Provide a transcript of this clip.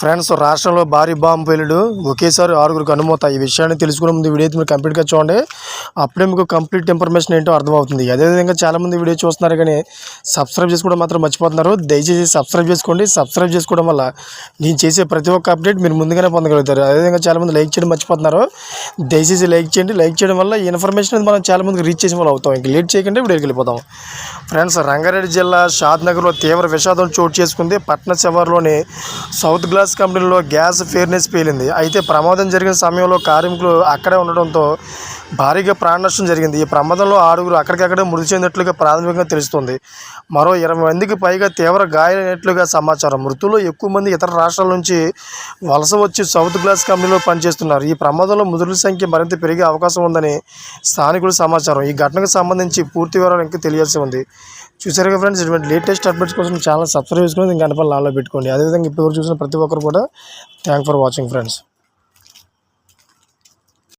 Friends రాష్ట్రంలో భారీ bomb పేలుడు ఒకేసారి ఆరుగురికి అనుమత. ఈ విషయాన్ని తెలుసుకునే ముందు వీడియో మీరు కంప్లీట్గా చూడండి. అప్పుడే మీకు కంప్లీట్ ఇన్ఫర్మేషన్ ఏంటో అర్థమవుతుంది. అదేవిధంగా చాలామంది వీడియో చూస్తున్నారు కానీ సబ్స్క్రైబ్ చేసుకోవడం మాత్రం మర్చిపోతున్నారు. దయచేసి సబ్స్క్రైబ్ చేసుకోండి. సబ్స్క్రైబ్ చేసుకోవడం వల్ల నేను చేసే ప్రతి ఒక్క అప్డేట్ మీరు ముందుగానే పొందగలుగుతారు. అదేవిధంగా చాలామంది లైక్ చేయడం మర్చిపోతున్నారు. దయచేసి లైక్ చేయండి. లైక్ చేయడం వల్ల ఈ ఇన్ఫర్మేషన్ అనేది మనం చాలామందికి రీచ్ చేసే వాళ్ళు అవుతాం. ఇంక లేట్ చేయకుండా వీడియోకి వెళ్ళిపోతాం. ఫ్రెండ్స్ రంగారెడ్డి జిల్లా షాద్నగర్లో తీవ్ర విషాదం చోటు చేసుకుంది. పట్న శివారులోని సౌత్ గ్లాస్ కంపెనీలో గ్యాస్ ఫేర్నెస్ పేలింది. అయితే ప్రమాదం జరిగిన సమయంలో కార్మికులు అక్కడే ఉండడంతో భారీగా ప్రాణ నష్టం జరిగింది. ఈ ప్రమాదంలో ఆరుగురు అక్కడికక్కడే మృతి చెందినట్లుగా ప్రాథమికంగా తెలుస్తుంది. మరో ఇరవై మందికి పైగా తీవ్ర గాయాలైనట్లుగా సమాచారం. మృతుల్లో ఎక్కువ మంది ఇతర రాష్ట్రాల నుంచి వలస వచ్చి సౌత్ గ్లాస్ కంపెనీలో పనిచేస్తున్నారు. ఈ ప్రమాదంలో మృతుల సంఖ్య మరింత పెరిగే అవకాశం ఉందని స్థానికులు సమాచారం. ఈ ఘటనకు సంబంధించి పూర్తి వివరాలు ఇంకా తెలియాల్సి ఉంది. చూసారు కదా ఫ్రెండ్స్ ఇటువంటి లేటెస్ట్ అప్డేట్స్ కోసం ఛానల్ సబ్స్క్రైబ్ చేసుకుని ఇంకా గంటపల్లి లాలో పెట్టుకోండి. అదేవిధంగా ఇప్పుడు చూసిన ప్రతి ఒక్కరు కూడా థ్యాంక్ ఫర్ వాచింగ్ ఫ్రెండ్స్